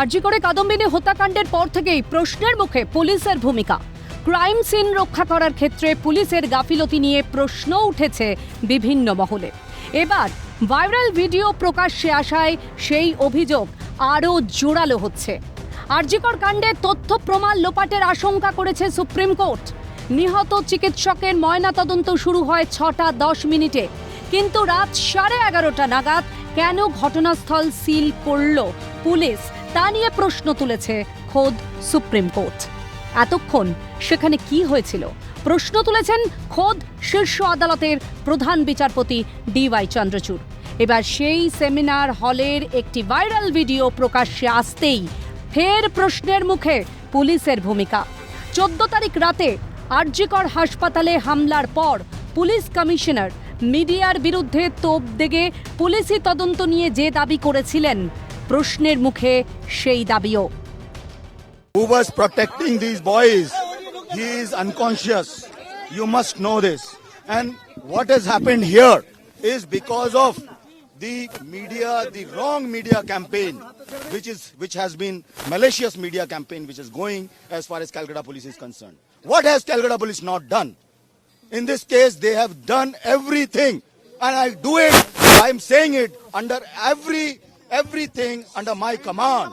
আরজি করে কাদম্বিনী হত্যাকাণ্ডের পর থেকেই প্রশ্নের মুখে পুলিশের ভূমিকা। ক্রাইম সিন রক্ষা করার ক্ষেত্রে পুলিশের গাফিলতি নিয়ে প্রশ্ন উঠেছে বিভিন্ন মহলে। এবার ভাইরাল ভিডিও প্রকাশ্যে আসায় সেই অভিযোগ আরও জোরালো হচ্ছে। আরজিকর কাণ্ডে তথ্য প্রমাণ লোপাটের আশঙ্কা করেছে সুপ্রিম কোর্ট। নিহত চিকিৎসকের ময়নাতদন্ত শুরু হয় ছটা দশ মিনিটে। কিন্তু রাত সাড়ে এগারোটা নাগাদ কেন ঘটনাস্থল সিল করল পুলিশ? তা নিয়ে প্রশ্ন তুলেছে খোদ সুপ্রিম কোর্ট। এতক্ষণ সেখানে কি হয়েছিল? প্রশ্ন তুলেছেন খোদ শীর্ষ আদালতের প্রধান বিচারপতি ডিওয়াই চন্দ্রচূড়। এবার সেই সেমিনার হলের একটি ভাইরাল ভিডিও প্রকাশ্যে আসতেই ফের প্রশ্নের মুখে পুলিশের ভূমিকা। চোদ্দ তারিখ রাতে আরজিকর হাসপাতালে হামলার পর পুলিশ কমিশনার মিডিয়ার বিরুদ্ধে তোপ দেগে পুলিশি তদন্ত নিয়ে যে দাবি করেছিলেন প্রশ্নের মুখে সেই দাবিও who was protecting these boys. He is unconscious. You must know this. And what has happened here is because of the media, the wrong media campaign, which is which has been malicious media campaign, which is going as far as Calcutta Police is concerned. What has Calcutta Police not done? In this case, they have done everything, and I do it. I am saying it under every everything under my command.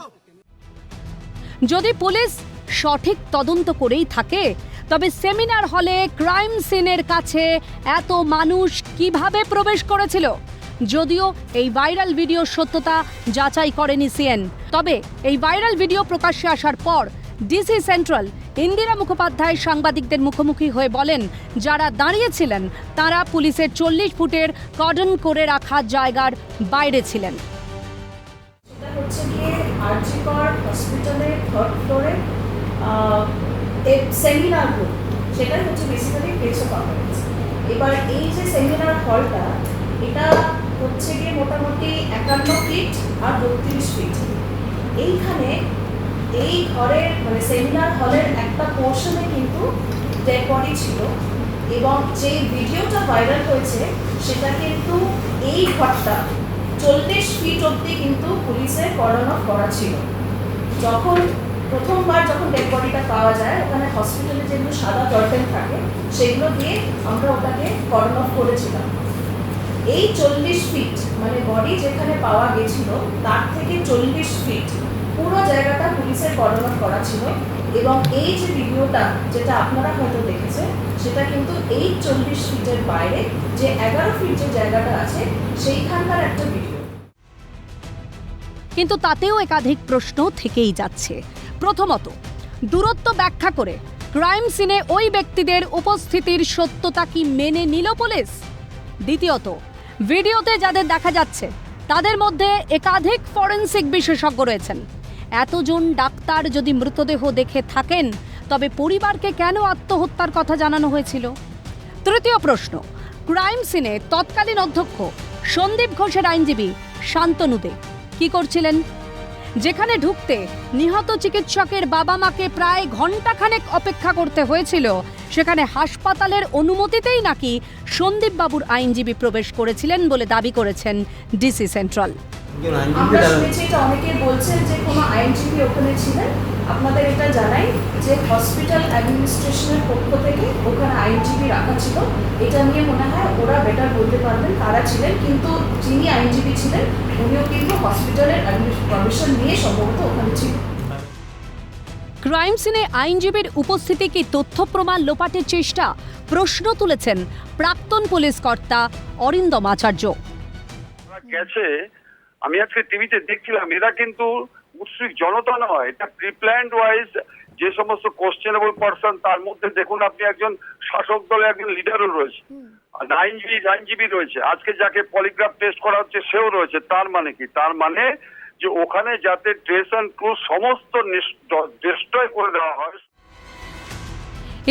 যদি police সঠিক তদন্ত করেই থাকে, তবে seminar হলে crime সিনের কাছে এত মানুষ কীভাবে প্রবেশ করেছিল? যদিও এই ভাইরাল ভিডিওর সত্যতা যাচাই করেনি সিএন। তবে এই ভাইরাল ভিডিও প্রকাশ্যে আসার পর ডিসি সেন্ট্রাল ইন্দিরা মুখোপাধ্যায় সাংবাদিকদের মুখোমুখি হয়ে বলেন, যারা দাঁড়িয়েছিলেন, তারা পুলিশের চল্লিশ ফুটের কর্ডন করে রাখা জায়গার বাইরে ছিলেন। হচ্ছে গিয়ে আরজিকর হসপিটালের থার্ড ফ্লোরে সেমিনার রুম সেটাই হচ্ছে বেসিক্যালি প্লেস অপারেন্স এবার এই যে সেমিনার হলটা এটা হচ্ছে গিয়ে মোটামুটি একান্ন ফিট আর বত্রিশ ফিট এইখানে এই ঘরের মানে সেমিনার হলের একটা পোর্শনে কিন্তু ডেড ছিল এবং যে ভিডিওটা ভাইরাল হয়েছে, সেটা কিন্তু এই ঘরটা চল্লিশ ফিট অবধি কিন্তু পুলিশের কর্ডন অফ করা ছিল। যখন প্রথমবার যখন ডেড বডিটা পাওয়া যায়, ওখানে হসপিটালে যেগুলো সাদা কার্টেন থাকে, সেগুলো দিয়ে আমরা ওটাকে কর্ডন অফ করেছিলাম। এই চল্লিশ ফিট মানে বডি যেখানে পাওয়া গেছিল, তার থেকে চল্লিশ ফিট পুরো জায়গাটা পুলিশের কর্ডন অফ করা ছিল এবং এই যে ভিডিওটা যেটা আপনারা হয়তো দেখেছেন সেটা কিন্তু এই চল্লিশ ফিটের বাইরে যে এগারো ফিট যে জায়গাটা আছে, সেইখানকার একটা ভিডিও কিন্তু তাতেও একাধিক প্রশ্ন থেকেই যাচ্ছে। প্রথমত, দূরত্ব ব্যাখ্যা করে ক্রাইম সিনে ওই ব্যক্তিদের উপস্থিতির সত্যতা কি মেনে নিল পুলিশ? দ্বিতীয়ত, ভিডিওতে যাদের দেখা যাচ্ছে, তাদের মধ্যে একাধিক ফরেন্সিক বিশেষজ্ঞ রয়েছেন। এতজন ডাক্তার যদি মৃতদেহ দেখে থাকেন তবে পরিবারকে কেন আত্মহত্যার কথা জানানো হয়েছিল? তৃতীয় প্রশ্ন, ক্রাইম সিনে তৎকালীন অধ্যক্ষ সন্দীপ ঘোষের আইনজীবী শান্তনু দে কি করছিলেন? যেখানে ঢুকতে নিহত চিকিৎসকের বাবা মাকে প্রায় ঘন্টাখানেক অপেক্ষা করতে হয়েছিল, সেখানে হাসপাতালের অনুমতিতেই নাকি সন্দীপ বাবুর আইনজীবী প্রবেশ করেছিলেন বলে দাবি করেছেন ডিসি সেন্ট্রাল। আমরা শুনেছি এটা অনেকেই বলছেন যে কোনো আইনজীবী ওখানে ছিলেন। আপনাদের এটা জানাই যে হসপিটাল অ্যাডমিনিস্ট্রেশনের পক্ষ থেকে ওখানে আইনজীবী রাখা ছিল। এটা নিয়ে মনে হয় ওরা বেটার বলতে পারবেন কারা ছিলেন কিন্তু যিনি আইনজীবী ছিলেন উনিও কিন্তু হসপিটালের পারমিশন নিয়ে সম্ভবত ওখানে ছিলেন। ক্রাইম সিনে আইনজীবীর উপস্থিতি কি তথ্য প্রমাণ লোপাটের চেষ্টা? প্রশ্ন তুলেছেন প্রাক্তন পুলিশ কর্তা অরিন্দম আচার্য। গেছে। আমি আজকে টিভিতে দেখছিলাম এরা কিন্তু মুসলিম জনতা নয় এটা প্রিপ্ল্যান্ড ওয়াইজ যে সমস্ত কোশ্চেনেবল পার্সন তার মধ্যে দেখুন আপনি একজন শাসক দলের একজন লিডারও রয়েছে। আর আইনজীবী আইনজীবী রয়েছে। আজকে যাকে পলিগ্রাফ টেস্ট করা হচ্ছে সেও রয়েছে। তার মানে কি? তার মানে যে ওখানে যাতে ট্রেস অ্যান্ড ক্রু সমস্ত ডিস্ট্রয় করে দেওয়া হয়।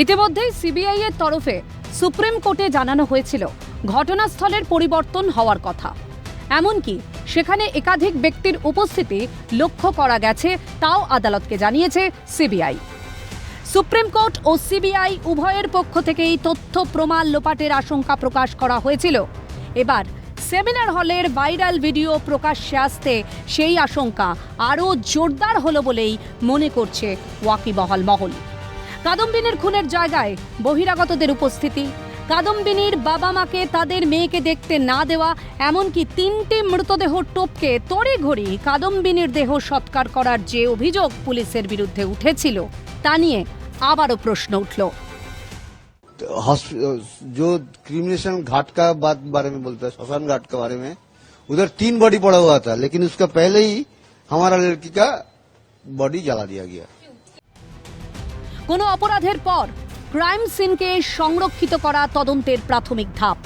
ইতিমধ্যেই সিবিআই এর তরফে সুপ্রিম কোর্টে জানানো হয়েছিল ঘটনাস্থলের পরিবর্তন হওয়ার কথা। এমনকি সেখানে একাধিক ব্যক্তির উপস্থিতি লক্ষ্য করা গেছে, তাও আদালতকে জানিয়েছে সিবিআই। সুপ্রিম কোর্ট ও সিবিআই উভয়ের পক্ষ থেকেই তথ্য প্রমাণ লোপাটের আশঙ্কা প্রকাশ করা হয়েছিল। এবার সেমিনার হলের ভাইরাল ভিডিও প্রকাশ্যে আসতে সেই আশঙ্কা আরও জোরদার হলো বলেই মনে করছে ওয়াকিবহল মহল। কাদম্বিনীর খুনের জায়গায় বহিরাগতদের উপস্থিতি কাদম্বিনীর বাবা মাকে তাদের মেয়েকে দেখতে না দেওয়া এমনকি তিনটি মৃতদেহ টপকে তড়িঘড়ি কাদম্বিনীর দেহ সৎকার করার যে অভিযোগ পুলিশের বিরুদ্ধে উঠেছিল তা নিয়ে আবারও প্রশ্ন উঠল हॉस्पि- जो क्रिमिनेशन घाट का बात बारे में बोलता है श्मशान घाट के बारे में उधर तीन बॉडी पड़ा हुआ था लेकिन उसका पहले ही हमारा लड़की का बॉडी जला दिया गया কোনো অপরাধের পর ক্রাইম সিনকে সংরক্ষিত করা তদন্তের প্রাথমিক ধাপ।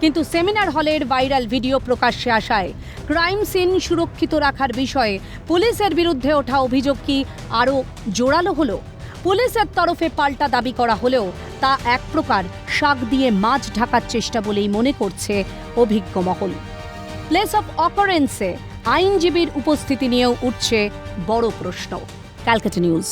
কিন্তু সেমিনার হলের ভাইরাল ভিডিও প্রকাশ্যে আসায় ক্রাইম সিন সুরক্ষিত রাখার বিষয়ে পুলিশের বিরুদ্ধে ওঠা অভিযোগ কি আরও জোরালো হলো? পুলিশের তরফে পাল্টা দাবি করা হলেও তা এক প্রকার শাক দিয়ে মাছ ঢাকার চেষ্টা বলেই মনে করছে অভিজ্ঞ মহল। প্লেস অফ অকারেন্সে আইনজীবীর উপস্থিতি নিয়েও উঠছে বড় প্রশ্ন। Calcutta news.